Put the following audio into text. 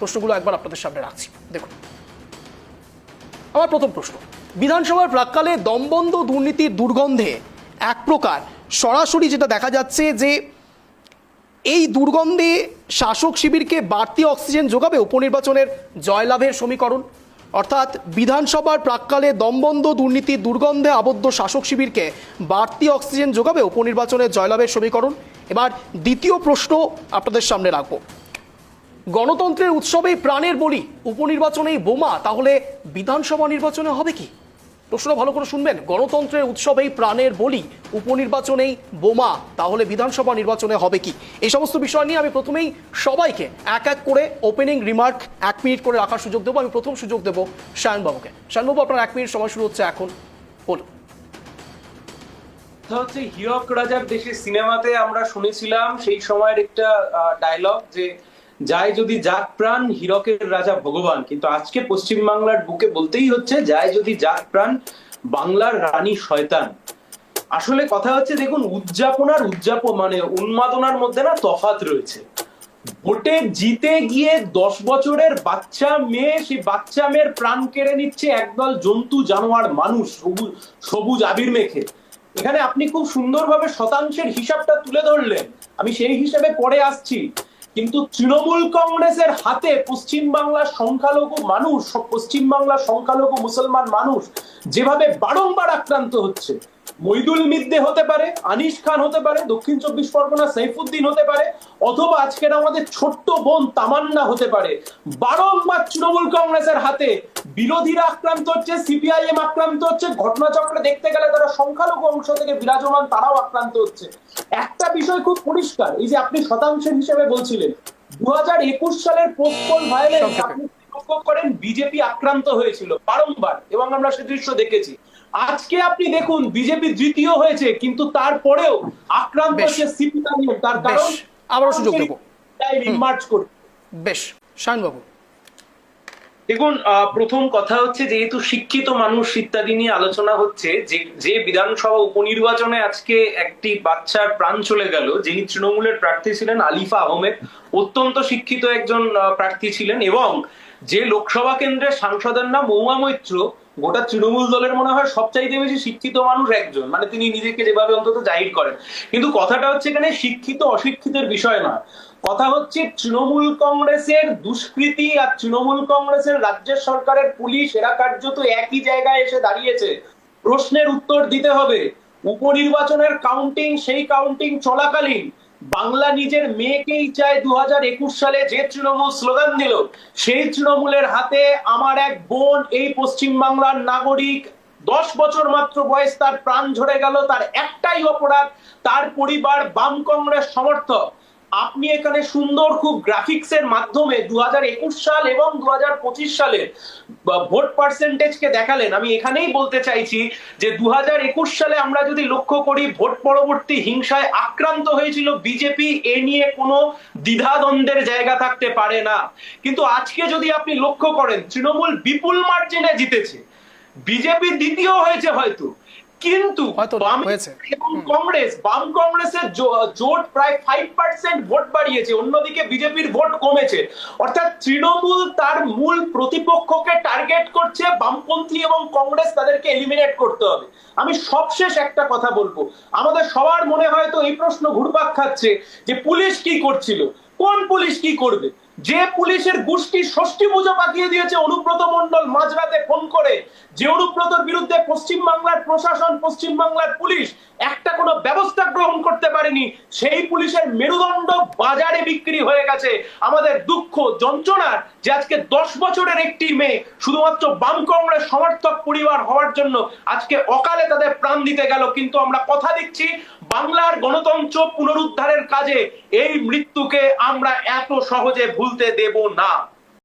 প্রশ্নগুলো একবার আপনাদের সামনে রাখছি। দেখুন। আমার প্রথম প্রশ্ন। বিধানসভার প্রাককালে দমবন্ধ দুর্নীতির দুর্গন্ধে এক প্রকার সরাসরি যেটা দেখা যাচ্ছে যে এই দুর্গন্ধে শাসক শিবিরকে বাড়তি অক্সিজেন যোগাবে উপনির্বাচনের জয়লাভের সমীকরণ। অর্থাৎ বিধানসভার প্রাককালে দমবন্ধ দুর্নীতির দুর্গন্ধে আবদ্ধ শাসক শিবিরকে বাড়তি অক্সিজেন যোগাবে উপনির্বাচনের জয়লাভের সমীকরণ। এবার দ্বিতীয় প্রশ্ন আপনাদের সামনে রাখব। গণতন্ত্রের উৎসবেই প্রাণের বলি, উপনির্বাচনেই বোমা, তাহলে বিধানসভা নির্বাচনে হবে কি? প্রশ্ন ভালো করে শুনবেন। গণতন্ত্রের উৎসবেই প্রাণের বলি, উপনির্বাচনেই বোমা, তাহলে বিধানসভা নির্বাচনে হবে কি? এই সমস্ত বিষয় নিয়ে আমি প্রথমেই সবাইকে এক এক করে ওপেনিং রিমার্ক এক মিনিট করে রাখার সুযোগ দেবো। আমি প্রথম সুযোগ দেবো শায়নবাবুকে শায়নবাবু আপনার এক মিনিট সময় শুরু হচ্ছে এখন। বলুন। হচ্ছে, হীরক রাজার দেশের সিনেমাতে আমরা শুনেছিলাম সেই সময়ের একটা ডায়লগ যে যায় যদি জাত প্রাণ, হীরকের রাজা ভগবান। কিন্তু আজকে পশ্চিম বাংলার বুকে বলতেই হচ্ছে, যায় যদি জাত প্রাণ, বাংলার রানী শয়তান। আসলে কথা হচ্ছে, দেখুন, উদযাপন আর উদযাপন মানে উন্মাদনার মধ্যে না তফাৎ রয়েছে। ভোটে জিতে গিয়ে দশ বছরের বাচ্চা মেয়ে, সেই বাচ্চা মেয়ের প্রাণ কেড়ে নিচ্ছে একদল জন্তু, জানোয়ার, মানুষ, সবুজ সবুজ আবির মেখে। এখানে আপনি খুব সুন্দরভাবে শতাংশের হিসাবটা তুলে ধরলেন। আমি সেই হিসাবে পরে আসছি। কিন্তু তৃণমূল কংগ্রেসের হাতে পশ্চিম বাংলার সংখ্যালঘু মানুষ, পশ্চিম বাংলার সংখ্যালঘু মুসলমান মানুষ যেভাবে বারংবার আক্রান্ত হচ্ছে, মইদুল মিদ্দে হতে পারে, আনিস খান হতে পারে, দক্ষিণ চব্বিশ পরগনা সাইফুদ্দিন হতে পারে, অথবা আজকের আমাদের ছোট্ট বোন তামান্না হতে পারে, বারংবার তৃণমূল কংগ্রেসের হাতে বিরোধীরা আক্রান্ত হচ্ছে সিপিআইএম আক্রান্ত হচ্ছে ঘটনাচক্রে দেখতে গেলে তারা সংখ্যালঘু অংশ থেকে বিরাজমান তারাও আক্রান্ত হচ্ছে। একটা বিষয় খুব পরিষ্কার এই যে আপনি শতাংশের হিসেবে বলছিলেন দু একুশ সালের পোস্টপোল ভায়োলেন্স আপনি করেন বিজেপি আক্রান্ত হয়েছিল বারংবার এবং আমরা সে দৃশ্য দেখেছি। আজকে আপনি দেখুন বিজেপি দ্বিতীয় হয়েছে কিন্তু তারপরেও আক্রান্ত। হচ্ছে সিপিআইএম তার কারণ আবারও সুযোগ দেবো। মার্চ বেশ। শায়নবাবু দেখুন প্রথম কথা হচ্ছে যেহেতু শিক্ষিত মানুষ ইত্যাদি নিয়ে আলোচনা হচ্ছে, যে যে বিধানসভা উপনির্বাচনে আজকে একটি বাচ্চার প্রাণ চলে গেল, যিনি তৃণমূলের প্রার্থী ছিলেন আলিফা আহমেদ, অত্যন্ত শিক্ষিত একজন প্রার্থী ছিলেন এবং যে লোকসভা কেন্দ্রের সাংসদের নাম মৌমা মৈত্র গোটা তৃণমূল দলের মনে হয় সবচাইতে বেশি শিক্ষিত মানুষ একজন। মানে তিনি নিজেকে যেভাবে অন্তত জাহির করেন। কিন্তু কথাটা হচ্ছে এখানে শিক্ষিত অশিক্ষিতের বিষয় না। কথা হচ্ছে তৃণমূল কংগ্রেসের দুষ্কৃতি আর তৃণমূল কংগ্রেসের রাজ্য সরকারের পুলিশ, এরা কার্যত একই জায়গায় এসে দাঁড়িয়েছে। প্রশ্নের উত্তর দিতে হবে। উপনির্বাচনের কাউন্টিং সেই কাউন্টিং চলাকালীন বাংলা নিজের মেয়েকেই চায় দু সালে যে তৃণমূল স্লোগান দিল, সেই তৃণমূলের হাতে আমার এক বোন, এই পশ্চিম বাংলার নাগরিক। দশ বছর মাত্র বয়স, তার প্রাণ ঝরে গেল, তার একটাই অপরাধ, তার পরিবার বাম কংগ্রেস সমর্থক। আপনি এখানে সুন্দর খুব গ্রাফিক্স এর মাধ্যমে দু হাজার একুশ সাল এবং দু হাজার সালের ভোট পার্সেন্টেজকে দেখালেন। আমি এখানেই বলতে চাইছি যে দুহাজার একুশ সালে আমরা যদি লক্ষ্য করি ভোট পরবর্তী হিংসায় আক্রান্ত হয়েছিল বিজেপি এ নিয়ে কোনো দ্বিধাদ্বন্দ্বের জায়গা থাকতে পারে না। কিন্তু আজকে যদি আপনি লক্ষ্য করেন, তৃণমূল বিপুল মার্জিনে জিতেছে। বিজেপি দ্বিতীয় হয়েছে হয়তো। কিন্তু। কংগ্রেস বাম কংগ্রেসের জোট প্রায় ফাইভ পার্সেন্ট ভোট বাড়িয়েছে অন্যদিকে বিজেপির ভোট কমেছে। অর্থাৎ তৃণমূল তার মূল প্রতিপক্ষকে টার্গেট করছে বামপন্থী এবং কংগ্রেস তাদেরকে এলিমিনেট করতে হবে। আমি সবশেষ একটা কথা বলব। আমাদের সবার মনে হয়তো এই প্রশ্ন ঘুরপাক খাচ্ছে যে পুলিশ কি করছিল? কোন পুলিশ কি করবে? যে পুলিশের গোষ্ঠী ষষ্ঠী পুজো পাঠিয়ে দিয়েছে অনুব্রত মন্ডল মাঝরাতে ফোন করে যে অনুব্রতর বিরুদ্ধে পশ্চিম বাংলার প্রশাসন পশ্চিম বাংলার পুলিশ একটা কোনো ব্যবস্থা গ্রহণ করতে পারেনি, সেই পুলিশের মেরুদণ্ড বাজারে বিক্রি হয়ে গেছে। আমাদের দুঃখ, যন্ত্রণার যে আজকে দশ বছরের একটি মেয়ে, শুধুমাত্র বাম কংগ্রেস সমর্থক পরিবার হওয়ার জন্য আজকে অকালে তাদের প্রাণ দিতে গেল। কিন্তু আমরা কথা দিচ্ছি বাংলার গণতন্ত্র পুনরুদ্ধারের কাজে এই মৃত্যুকে আমরা এত সহজে ভুলতে দেব না।